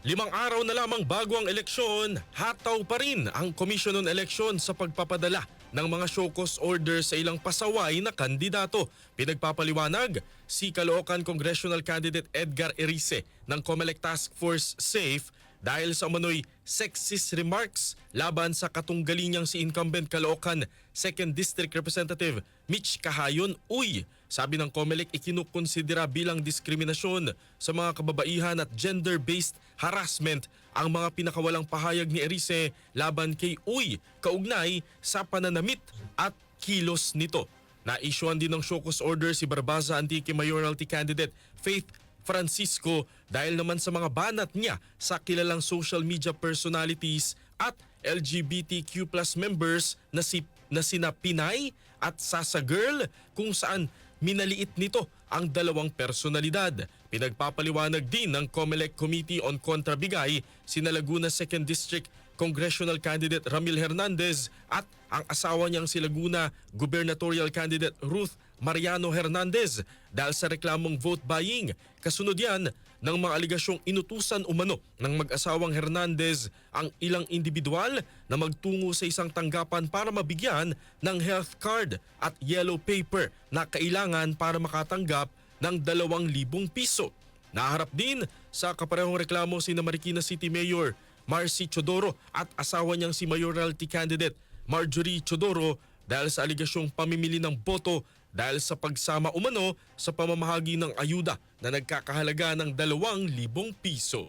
Limang araw na lamang bago ang eleksyon, hataw pa rin ang Komisyon on Election sa pagpapadala ng mga show cause order sa ilang pasaway na kandidato. Pinagpapaliwanag si Caloocan Congressional Candidate Edgar Erice ng Comelec Task Force SAFE dahil sa umano'y sexist remarks laban sa katunggali niyang si incumbent Caloocan 2nd District Representative Mitch Kahayon Uy. Sabi ng COMELEC ikinukonsidera bilang diskriminasyon sa mga kababaihan at gender-based harassment ang mga pinakawalang pahayag ni Erice laban kay Uy kaugnay sa pananamit at kilos nito. Na-issuean din ng cause order si Barbaza Antique Mayoralty Candidate Faith Francisco dahil naman sa mga banat niya sa kilalang social media personalities at LGBTQ plus members na, si, na sina Pinay at Sasa Girl kung saan minaliit nito ang dalawang personalidad. Pinagpapaliwanag din ng COMELEC Committee on Contrabigay sina Laguna 2nd District Congressional Candidate Ramil Hernandez at ang asawa niyang si Laguna Gubernatorial Candidate Ruth Mariano Hernandez dahil sa reklamong vote buying. Kasunod yan ng mga aligasyong inutusan umano ng mag-asawang Hernandez ang ilang individual na magtungo sa isang tanggapan para mabigyan ng health card at yellow paper na kailangan para makatanggap ng 2,000 piso. Naharap din sa kaparehong reklamo si na Marikina City Mayor Marcy Chodoro at asawa niyang si mayoralty candidate Marjorie Chodoro dahil sa aligasyong pamimili ng boto dahil sa pagsama umano sa pamamahagi ng ayuda na nagkakahalaga ng 2,000 piso.